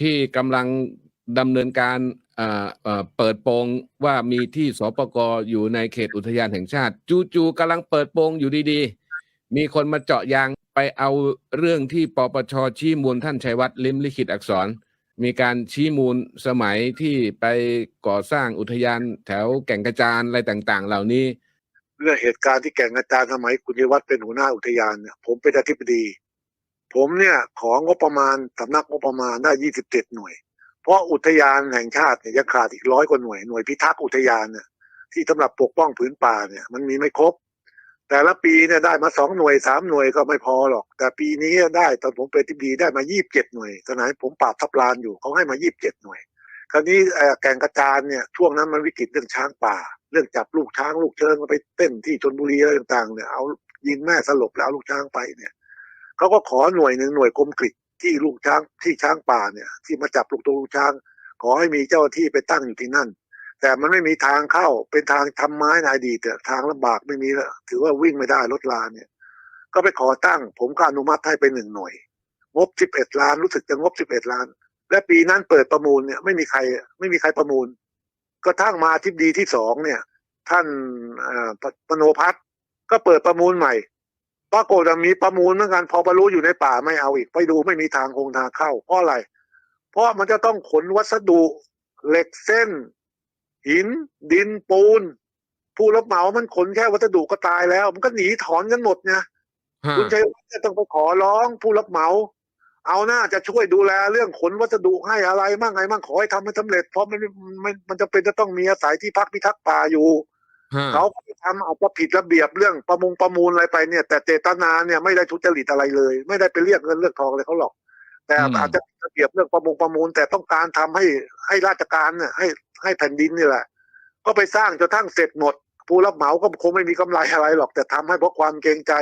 ที่กำลังดำเนินการเปิดโปงว่ามีที่สปกอยู่ในเขตอุทยานแห่งชาติ จู่ๆกำลังเปิดโปงอยู่ดีๆ มีคนมาเจาะยางไปเอาเรื่องที่ปปชชี้มูลท่านชัยวัฒน์ลิมลิขิตอักษร มีการชี้มูลสมัยที่ไปก่อสร้างอุทยานแถวแก่งกระจานอะไรต่างๆ เหล่านี้ เรื่องเหตุการณ์ที่แก่งกระจานสมัยคุณชัยวัฒน์เป็นหัวหน้าอุทยานเนี่ยผมเป็นอธิบดี ผมเนี่ยของงบประมาณสำนักงบประมาณได้27หน่วย เพราะอุทยานแห่งชาติเนี่ยยังขาดอีกร้อยกว่าหน่วยหน่วยพิทักษ์อุทยานเนี่ยที่สำหรับปกป้องผืนป่าเนี่ยมันมีไม่ครบ แต่ละปีเนี่ยได้มาสองหน่วยสามหน่วยก็ไม่พอหรอก แต่ปีนี้ได้ตอนผมเป็นอธิบดีได้มา27หน่วยสมัยผมปราบทับลานอยู่เขาให้มา27หน่วย คราวนี้แก่งกระจานเนี่ยช่วงนั้นมันวิกฤตเรื่องช้างป่า เรื่องจับลูกช้างลูกเชิงมาไปเต้นที่ชนบุรีอะไรต่างๆเนี่ยเอายิงแม่สลบแล้วลูกช้างไปเนี่ย เขาก็ขอหน่วยหนึ่งหน่วยกรมกริดที่ลูกช้างที่ช้างป่าเนี่ย ที่มาจับลูกตัวลูกช้าง ขอให้มีเจ้าที่ไปตั้งอยู่ที่นั่น แต่มันไม่มีทางเข้าเป็นทางทำไม้ในอดีแตอะทางลำบากไม่มีแล้วถือว่าวิ่งไม่ได้รถลาเนี่ย ก็ไปขอตั้ง ผมก็อนุมัติให้ไปหนึ่งหน่วย งบสิบเอ็ดล้านรู้สึกจะงบสิบเอ็ดล้าน และปีนั้นเปิดประมูลเนี่ยไม่มีใครไม่มีใครประมูลก็ทั้งมาทิบดีที่สองเนี่ย ท่านอ่อปปโนพัฒน์ก็เปิดประมูลใหม่ ปรากฏว่ามีประมูลเหมือนกันพอประรู้อยู่ในป่าไม่เอาอีก ไปดูไม่มีทางคงทางเข้า เพราะอะไร เพราะมันจะต้องขนวัสดุเหล็กเส้น หิน ดินปูน ผู้รับเหมามันขนแค่วัสดุก็ตายแล้ว มันก็หนีถอนกันหมดไงฮะคุณชัยวัฒน์เนี่ยต้องไปขอร้องผู้รับเหมา เอาหน้าจะช่วยดูแลเรื่องขนวัสดุให้อะไรมั่งไงมั่งขอให้ทำให้สำเร็จ เพราะมันมันมันจะเป็นจะต้องมีอาศัยที่พักพิทักษ์ป่าอยู่ฮะ เขาไปทำอาจจะผิดระเบียบเรื่องประมงประมูลอะไรไปเนี่ย แต่เจตนาเนี่ยไม่ได้ทุจริตอะไรเลย ไม่ได้ไปเรียกเงินเรียกทองอะไรเขาหรอก แต่อาจจะผิดระเบียบเรื่องประมงประมูล แต่ต้องการทำให้ให้ราชการเนี่ยให้ให้แผ่นดินนี่แหละ ก็ไปสร้างจนทั้งเสร็จหมด ผู้รับเหมาก็คงไม่มีกำไรอะไรหรอก แต่ทำให้เพราะความเกรงใจ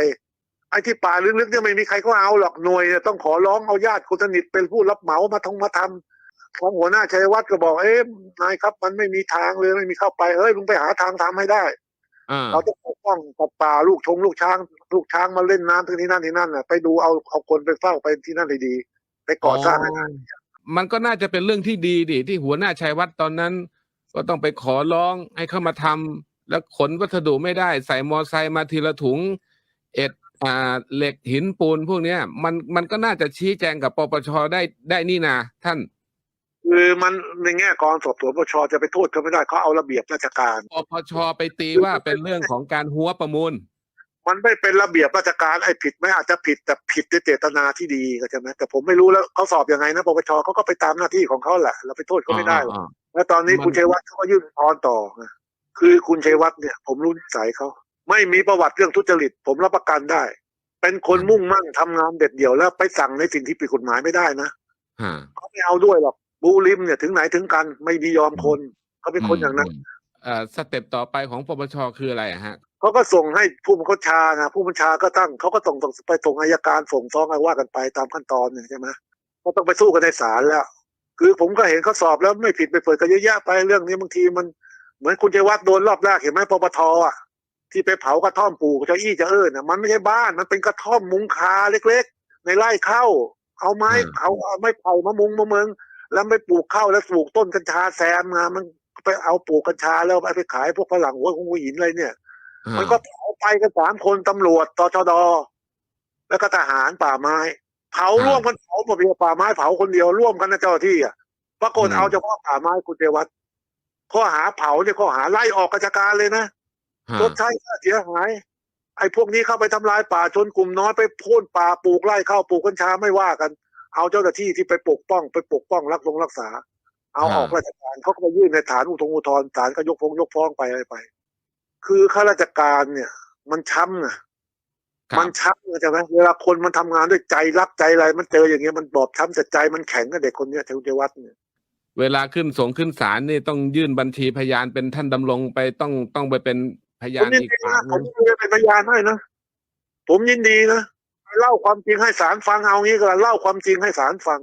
ไอ้ที่ป่าลึกๆเนี่ยไม่มีใครเขาเอาหรอกหน่วยเนี่ยต้องขอร้องเอาญาติคนสนิทเป็นผู้รับเหมามาทงมาทำของ หัวหน้าชัยวัฒน์ก็บอกเอ๊ะนายครับ มันไม่มีทางเลยไม่มีเข้าไปเฮ้ยลุงไปหาทางทำให้ได้อ่าเราจะปกป้องสัตว์ป่าลูกชงลูกช้าง ลูกช้างมาเล่นน้ำที่นี่นั่นที่นั่นน่ะไปดูเอาเอาคนไปเฝ้าไปที่นั่นเลยดีไปก่อสร้างให้ได้มันก็น่าจะเป็นเรื่องที่ดีดิที่หัวหน้าชัยวัฒน์ตอนนั้น ก็ต้องไปขอร้องให้เข้ามาทำแล้วขนวัสดุไม่ได้ ใส่มอไซค์มาทีละถุง เอ็ดอ่าเหล็กหินปูนพวกเนี้ย มันมันก็น่าจะชี้แจงกับปปชได้ได้นี่นาท่าน คือมันในแง่กองสอบสวนปชจะไปโทษเขาไม่ได้เขาเอาระเบียบราชการปปชไปตีว่าเป็นเรื่องของการหัวประมูล มันไม่เป็นระเบียบราชการไอ้ผิดไหมอาจจะผิดแต่ผิดด้วยเจตนาที่ดีก็ใช่ไหมแต่ผมไม่รู้แล้วเขาสอบยังไงนะปปชเขาก็ไปตามหน้าที่ของเขาแหละเราไปโทษเขาไม่ได้หรอกอ่าแล้วตอนนี้มันคุณชัยวัฒน์เขาก็ยื่นอุทธรณ์ต่อไงคือคุณชัยวัฒน์เนี่ย ผมรู้นิสัยเขาไม่มีประวัติเรื่องทุจริต ผมรับประกันได้ เป็นคนมุ่งมั่นทำงานเด็ดเดี่ยวแล้วไปสั่งในสิ่งที่ผิดกฎหมายไม่ได้นะฮะเขาไม่เอาด้วยหรอก บูริมเนี่ยถึงไหนถึงกัน ไม่มียอมคนเขาเป็นคนอย่างนั้นมเอ่อสเต็ปต่อไปของปปชคืออะไรอะฮะเขาก็ส่งให้ผู้บังคับบัญชานะผู้บัญชาก็ตั้งเขาก็ส่งส่งไปส่งอายการส่งฟ้องอะไรว่ากันไปตามขั้นตอนเนี่ยใช่ไหมก็ต้องไปสู้กันในศาลแล้ว คือผมก็เห็นเขาสอบแล้วไม่ผิดไปเปิดกันเยอะแยะไปเรื่องนี้บางทีมันเหมือนคุณชัยวัฒน์โดนรอบแรกเห็นไหมปปทอะที่ไปเผากระท่อมปลูกเจ้าอี้เจะเอิญน่ะมันไม่ใช่บ้านมันเป็นกระท่อมมุงคาเล็กๆ ในไร่ข้าวเอาไม้อืมเอาเอาไม้ไผ่มามุงมาเมือง แล้วไม่ปลูกข้าวแล้วปลูกต้นกัญชาแซมมามันไปเอาปลูกกัญชาแล้วเอาไปขายพวกฝรั่งหัวของหัวหินอะไรเนี่ย มันก็เผาไปกันสามคนตำรวจตชดแล้วก็ทหารป่าไม้ เผาอ่าร่วมกันเผาหมดเลยป่าไม้เผาคนเดียวร่วมกันนะเจ้าหน้าที่อะปรากฏอืมเอาเฉพาะป่าไม้คุณเทวัตข้อหาเผาเนี่ยข้อหาไล่ออกราชการเลยนะฮะชดใช้ค่าเสียหาย ไอ้พวกนี้เข้าไปทำลายป่าชนกลุ่มน้อยไปโค่นป่าปลูกไร่ข้าวปลูกกัญชาไม่ว่ากัน เอาเจ้าหน้าที่ที่ไปปกป้อง ไปปกป้องรักษงรักษา เอาออกราชการเขาก็ไปยื่นในฐานอุทงอุทธรณ์ศาลก็ยกฟ้องยกฟ้องไปอะไรไป คือข้าราชการเนี่ย มันช้ำนะครับมันช้ำนะใช่ไหมเวลาคนมันทำงานด้วยใจรักใจอะไร มันเจออย่างเงี้ยมันบอบช้ำแต่ใจมันแข็งกับเด็กคนเนี้ยเทวเทวัฒน์เนี่ยเวลาขึ้นสงขึ้นศาลนี่ต้องยื่นบัญชีพยานเป็นท่านดำรงไปต้องต้องไปเป็นพผยามนยินอีกดีฝ่านะยผนึมงยินดีเป็นพยานให้นะผมยินดีนะไป เล่าความจริงให้ศาลฟังเอางี้ก็เล่าความจริงให้ศาลฟัง